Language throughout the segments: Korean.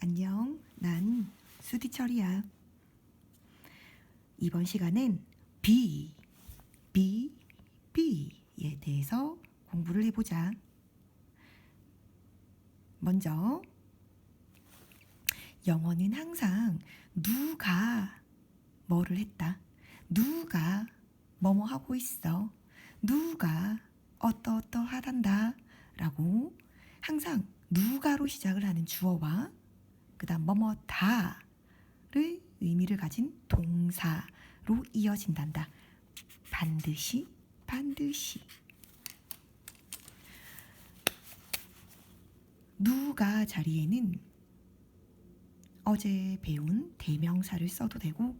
안녕, 난 수디철이야. 이번 시간엔 be, be, be에 대해서 공부를 해보자. 먼저, 영어는 항상 누가 뭐를 했다. 누가 뭐뭐 하고 있어. 누가 어떠어떠하단다. 라고 항상 누가로 시작을 하는 주어와 그 다음 뭐뭐다를 의미를 가진 동사로 이어진단다. 반드시, 반드시. 누가 자리에는 어제 배운 대명사를 써도 되고,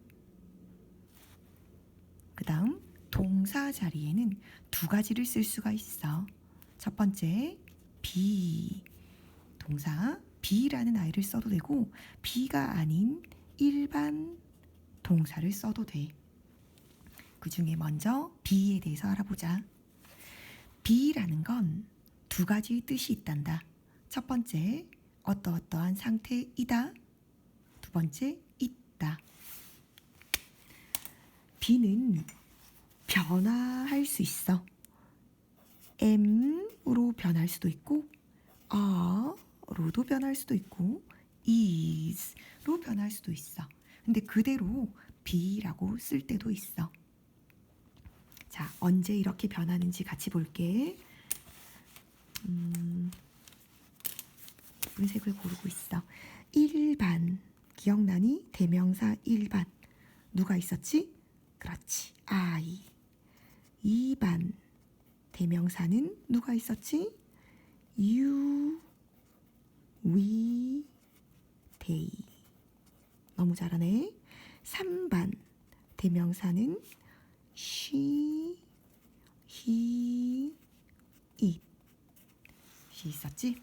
그 다음 동사 자리에는 두 가지를 쓸 수가 있어. 첫 번째, be. 동사 be라는 아이를 써도 되고 be가 아닌 일반 동사를 써도 돼. 그 중에 먼저 be에 대해서 알아보자. be라는 건 두 가지 뜻이 있단다. 첫 번째, 어떠어떠한 상태이다. 두 번째, 있다. be는 변화할 수 있어. M으로 변할 수도 있고, R 로도 변할 수도 있고, is로 변할 수도 있어. 근데 그대로 be라고 쓸 때도 있어. 자, 언제 이렇게 변하는지 같이 볼게. 음, 예쁜 색을 고르고 있어. 일반. 기억나니? 대명사 일반. 누가 있었지? 그렇지. I. 2반. 대명사는 누가 있었지? You, they. 너무 잘하네. 3반. 대명사는 she, he, it. she 있었지?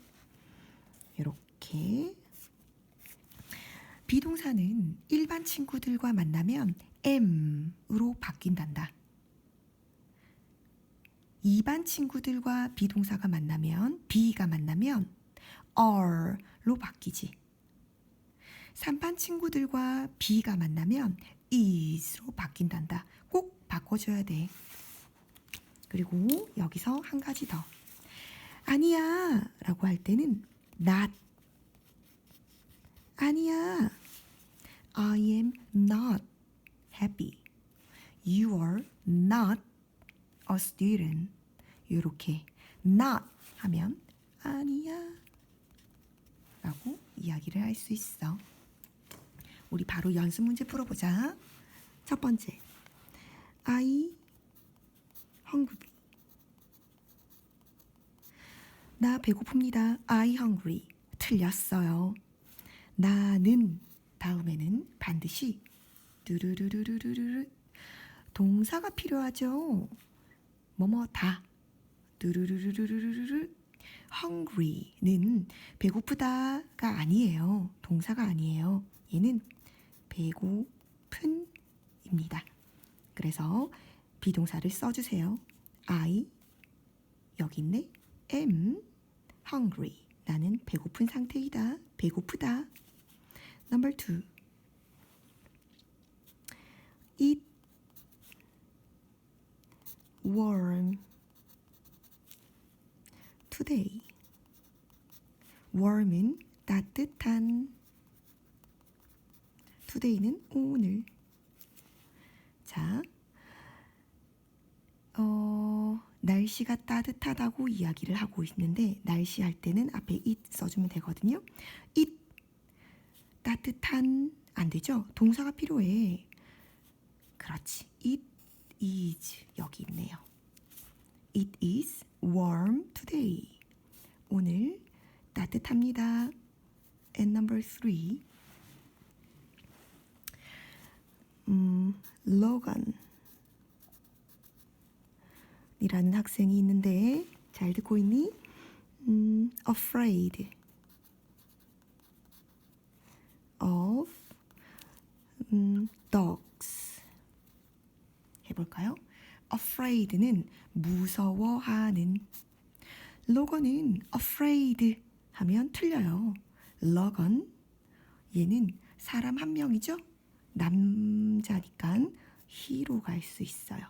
이렇게. 비동사는 일반 친구들과 만나면 am으로 바뀐단다. 이반 친구들과 비동사가 만나면 be가 만나면 are로 바뀌지. 삼반 친구들과 be가 만나면 is로 바뀐단다. 꼭 바꿔줘야 돼. 그리고 여기서 한 가지 더. 아니야 라고 할 때는 not. 아니야. I am not happy. You are not a student. 이렇게 not 하면 아니야 라고 이야기를 할 수 있어. 우리 바로 연습 문제 풀어보자. 첫 번째. I hungry. 나 배고픕니다. I hungry. 틀렸어요. 나는 다음에는 반드시 두루루루루루루 동사가 필요하죠. 뭐뭐 다. 두루루루루루루 hungry는 배고프다가 아니에요. 동사가 아니에요. 얘는 배고픈입니다. 그래서 비동사를 써주세요. I 여기 있네. am hungry. 나는 배고픈 상태이다. 배고프다. Number two. It warm today. warm은 따뜻한. today는 오늘. 자, 어, 날씨가 따뜻하다고 이야기를 하고 있는데 날씨 할 때는 앞에 it 써주면 되거든요. it 따뜻한 안 되죠? 동사가 필요해. 그렇지. It is 여기 있네요. It is warm today. 오늘 따뜻합니다. And number three. 음, Logan 이라는 학생이 있는데 잘 듣고 있니? 음, afraid of 음, dogs 해볼까요? afraid는 무서워하는 로건은 afraid 하면 틀려요. logon 얘는 사람 한 명이죠? 남자니까 he로 갈 수 있어요.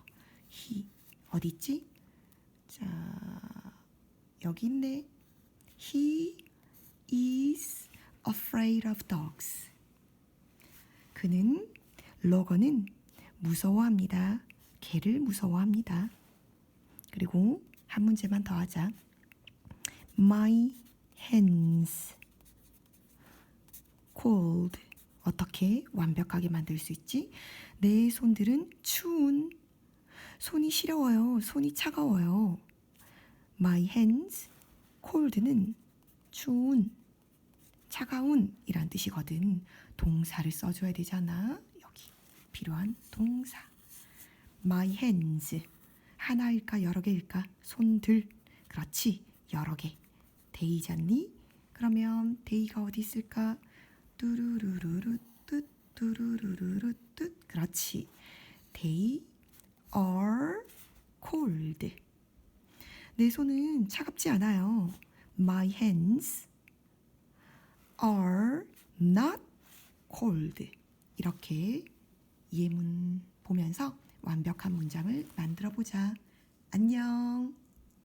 he 어디 있지? 자 여기 있네. He is afraid of dogs. 그는 러거는 무서워합니다. 개를 무서워합니다. 그리고 한 문제만 더 하자. My hands cold. 어떻게 완벽하게 만들 수 있지? 내 손들은 추운. 손이 시려워요. 손이 차가워요. My hands cold는 추운, 차가운 이란 뜻이거든. 동사를 써줘야 되잖아. 여기 필요한 동사. My hands 하나일까 여러 개일까? 손들. 그렇지. 여러 개. 데이잖니? 그러면 데이가 어디 있을까? 뚜루루루루 뚜 뚜루루루루 뚜 그렇지. They are cold. 내 손은 차갑지 않아요. My hands are not cold. 이렇게 예문 보면서 완벽한 문장을 만들어 보자. 안녕.